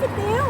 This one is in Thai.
50นิ้ว